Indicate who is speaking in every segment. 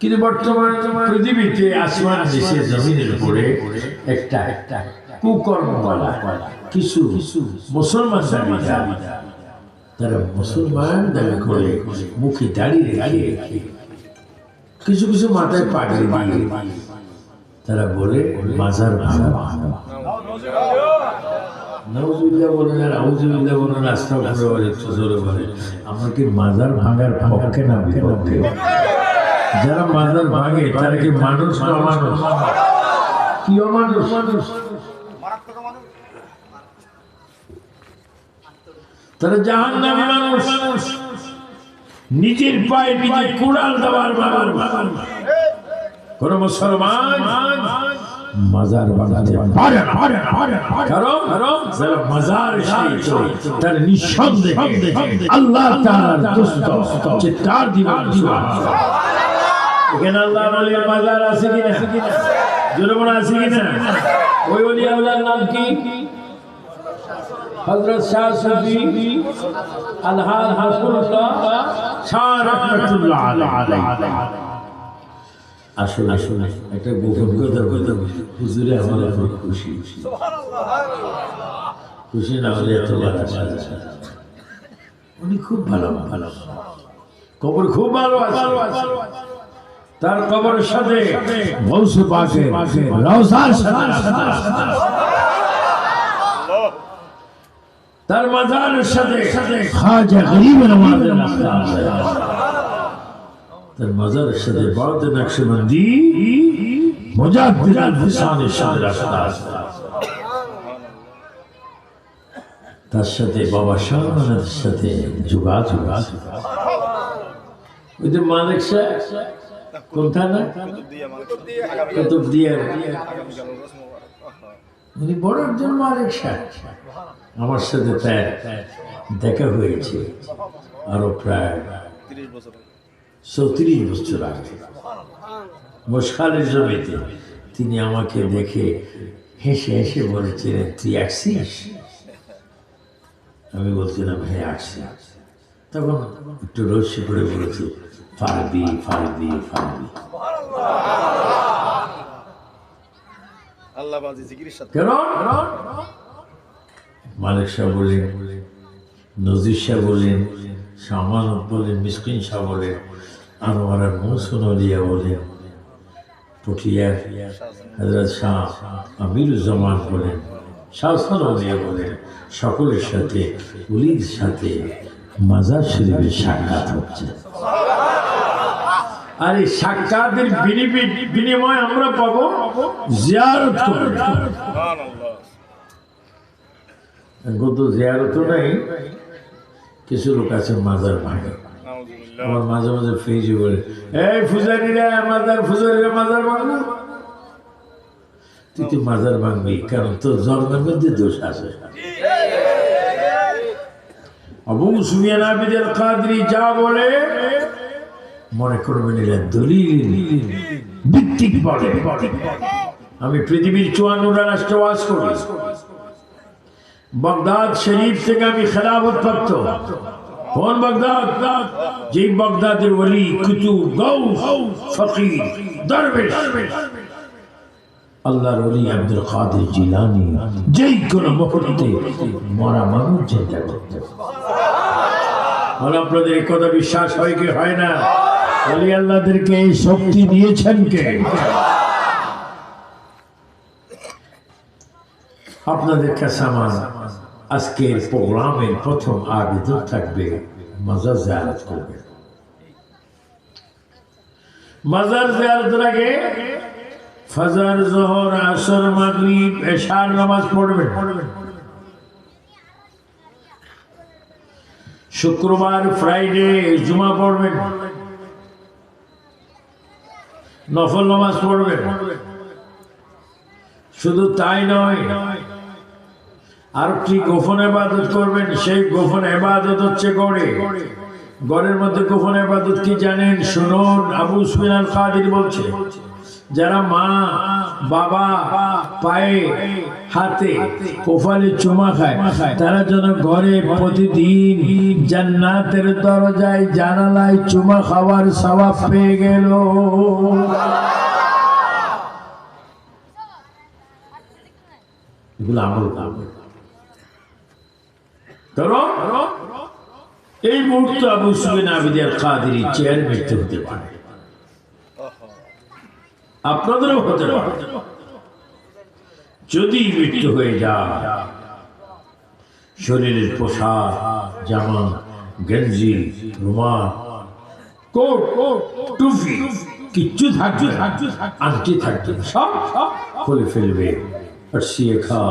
Speaker 1: কিন্তু বর্তমান পৃথিবীতে আসমান দেশে জমিনের উপরে একটা একটা কুকর্মওয়ালা কিছু কিছু মুসলমান তারা মুসলমান দাবি করে মুখে দাঁড়িয়ে রেখে কিছু কিছু মাথায় পাগড়ি দিয়ে তারা বলে মাজার ভাঙা বলে কি মাজার ভাঙার পক্ষে না বিপক্ষে যারা মাজার ভাঙে, তারা কি মানুষ কি অমানুষ? মানুষ তারা জাহান নামে মানুষ। নিজের পায়ে নিজে কুড়াল দেওয়ার মানুষ। কোন মুসলমান মাজার বানাতে পারে না পারে না পারে না কারণ কারণ যারা মাজার এসেছে তার নিঃসন্দেহে আল্লাহ তাআলার দোস্ত যে তার দিবার দিবার এখানে আল্লাহ ওলির মাজার আছে কিনা জোরে মনে আছে কিনা ওই ওলি আল্লাহর নাম কি হযরত শাহ সুফি আলহাজ হাসনুল্লাহ শাহ রাহমাতুল্লাহ আলাইহি আসলে আসলে একটা গোপন কথা কথা হুজুরে আমার এখন খুশি। খুশি না হলে এত বাধা উনি খুব ভালো ভালো। কবর খুব ভালো আছে। তার কবরের সাথে বংশে পাকে রওজার সাথে তার মাজারের সাথে খাজা মাজার তার মাজারের সাথে বাউদ্দ নকশবন্দি মুজাদ্দিদ আল-ফিসানের সাথে রাস্তা তার সাথে বাবা শাহমানের সাথে যোগাযোগ আছে। ওই যে মালিক সাহেব, কোনটা না? কুতুব উনি বড় একজন মালিক সাহেব। আমার সাথে তার দেখা হয়েছে, আরও প্রায় চৌত্রিশ বছর আগে। মোশখালের জমিতে তিনি আমাকে দেখে হেসে হেসে বলেছিলেন তুই আসছিস? আমি বলছিলাম হ্যাঁ আসছি। তখন একটু রহস্য করে বলেছি ফারবি ফারবি ফারবি। মালিক শাহ বলেন নজির শাহ বলেন সামানত বলেন মিসকিন শাহ মৌসুন আলিয়া বলেন পটিয়ার হজরত শাহ আমিরুজ্জামান বলেন শাহসান আলিয়া বলেন সকলের সাথে উলির সাথে মাজার শরীফের সাক্ষাৎ হচ্ছে। আর এই সাক্ষাতের বিনিময় বিনিময় আমরা পাবো জিয়ারত গত জিয়ারত নেই কিছু লোক আছে মাজার ভাঙে আমার মাঝে মাঝে ফেজি বলে এই ফুজারিরা মাজার ফুজারি ফুজারিরা মাজার ভাঙবো তুই তো মাজার ভাঙবি কারণ তোর জন্মের মধ্যে দোষ আছে। আবু সুফিয়ান আবিদের কাদরি যা বলে মনে করবেন এরা দলিল ভিত্তিক বলে। আমি পৃথিবীর চুয়ান্নটা রাষ্ট্র বাস করি। বাগদাদ শরীফ থেকে আমি খেলাফত প্রাপ্ত। কোন বাগদাদ? যেই বাগদাদের ওলি, কুতুব গৌস ফকির, দরবেশ। আল্লাহর ওলি আব্দুল কাদের জিলানি, যেই কোন মুহূর্তে মরা মানুষ চিন্তা করতে। বল আপনাদের কথা বিশ্বাস হয় কি হয় না? ওলি আল্লাহদেরকে এই শক্তি দিয়েছেন কে? আপনাদের কাছে আমার আজকের প্রোগ্রামের প্রথম আবেদন থাকবে মাজার জিয়ারত করবে। মাজার জিয়ারতের আগে ফজর, জোহর, আসর, মাগরিব, এশার নামাজ পড়বেন। শুক্রবার, ফ্রাইডে, জুমা পড়বেন। নফল নামাজ পড়বেন। শুধু তাই নয় আর কি গোপন এবাদত করবেন? সেই গোপন এবাদত হচ্ছে গড়ে। গড়ের মধ্যে গোপন এবাদত কি জানেন? শুনুন, আবু সুফিয়ান কাদির বলছে, যারা মা, বাবা, পায়ে, হাতে কোফালে চুমা খায়, তারা যেন ঘরে প্রতিদিন জান্নাতের দরজায়, জানালায় চুমা খাওয়ার সবাব পেয়ে গেল। এগুলো আমল আমল এই মুহূর্তে আবু সুবিন আবিদের কাদের চেয়ারে হতে পারে। আপনাদেরও হতে পারে। যদি মৃত্যু হয়ে যায়, শরীরের পোশাক, জামা, গেঞ্জি, রুমাল কিচ্ছু থাকবে আংটি থাকবে সব খুলে ফেলবে। আর সিয়ে খা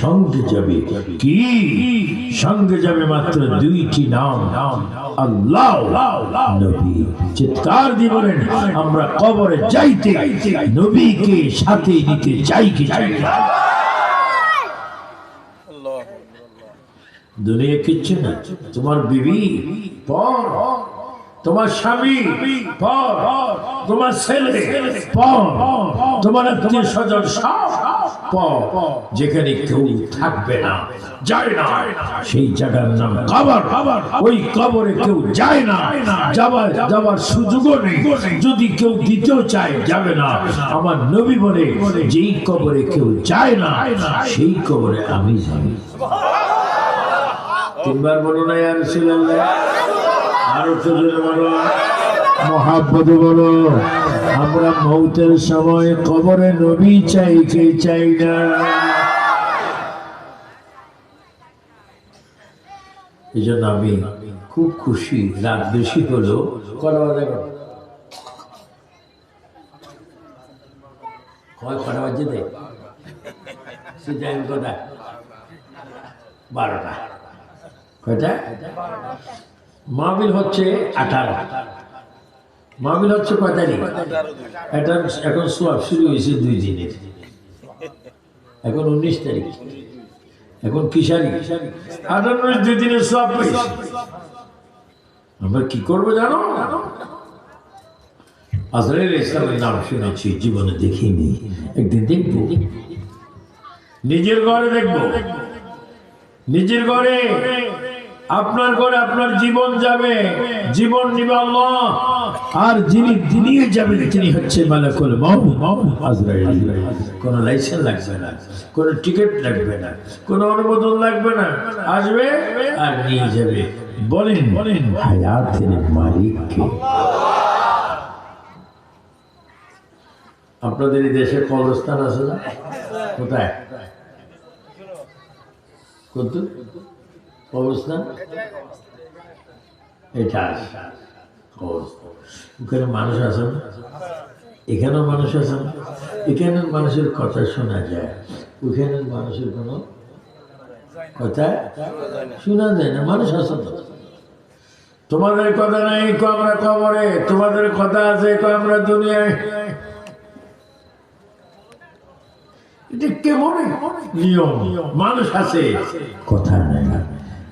Speaker 1: সঙ্গে যাবে? কি? সঙ্গে যাবে মাত্র দুইটি নাম। আল্লাহ নবী। চিৎকার আমরা কবরে যাইতে নবীকে সাথে নিতে চাই কি দুনিয়া কিচ্ছু না। তোমার বিবি, পর। তোমার স্বামী, পর। তোমার ছেলে, পর। তোমার আত্মীয় স্বজন সব। যেখানে কেউ থাকবে না, যায় না। সেই জায়গার নাম কবর। ওই কবরে কেউ যায় না। যাবার যাবার সুযোগও নেই। যদি কেউ দিতেও চায়, যাবে না। আমার নবী বলে, যেই কবরে কেউ যায় না, সেই কবরে আমি যাই। তিনবার বলো না আর আরও তো জোরে বলো। মহাব্বত বলো, আমরা মৌতের সময় কবরে নবী চাই, কে চাই না? এই জন্য আমি খুব খুশি রাত বেশি হলো কটা বারোটা। মাহবিল হচ্ছে আঠারো। মাহবিল হচ্ছে কয় এটা এখন সোয়াব শুরু হয়েছে দুই দিনের। এখন উনিশ তারিখ। এখন কিসারি আঠারো দুই দিনের সোয়াব আমরা কি করব জানো? আজরাইল ইসলামের নাম শুনেছি, জীবনে দেখিনি। একদিন দেখব। নিজের ঘরে দেখব। নিজের ঘরে। আপনার ঘরে আপনার জীবন যাবে। জীবন নিবে আর যিনি নিয়ে যাবেন তিনি হচ্ছে মালাকুল কোন লাইসেন্স লাগবে না, কোন টিকিট লাগবে না, কোন অনুমোদন লাগবে না। আসবে আর নিয়ে যাবে। বলেন বলেন, হায়াতের মালিককে। আপনাদের এই দেশে কবরস্থান আছে না? কোথায়? কত এটা আছে। ওখানে মানুষ আছে এখানেও মানুষ আছে না? এখানের মানুষের কথা শোনা যায়। ওখানের মানুষের কোনো কথা শোনা যায় না। মানুষ তো। তোমাদের কথা নাই, কো আমরা কবরে। তোমাদের কথা আছে, কো আমরা দুনিয়ায়। এটা কেমন? নিয়ম। মানুষ আছে। কথা নেই।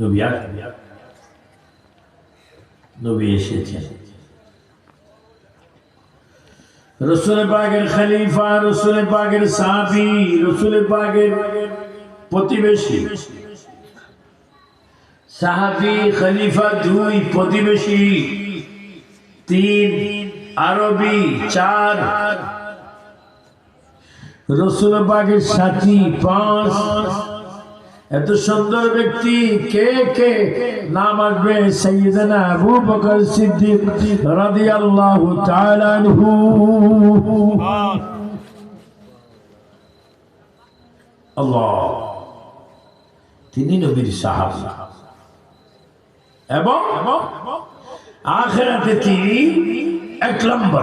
Speaker 1: নবী নবী এসেছেন। রসুল পাকের খলিফা রসুল পাকের সাহাবি রসুল পাকের প্রতিবেশী। সাহাবি, খলিফা দুই প্রতিবেশী, তিন আরবি, চার রসুল পাকের সাথী, পাঁচ এত সুন্দর ব্যক্তি, কে কে? নাম আসবে সৈয়দনা আবু বকর সিদ্দিক রাদিয়াল্লাহু তাআলা আনহু। আল্লাহ, তিনি নবীর সাহাবী। এবং আখেরাতে তিনি এক নম্বর।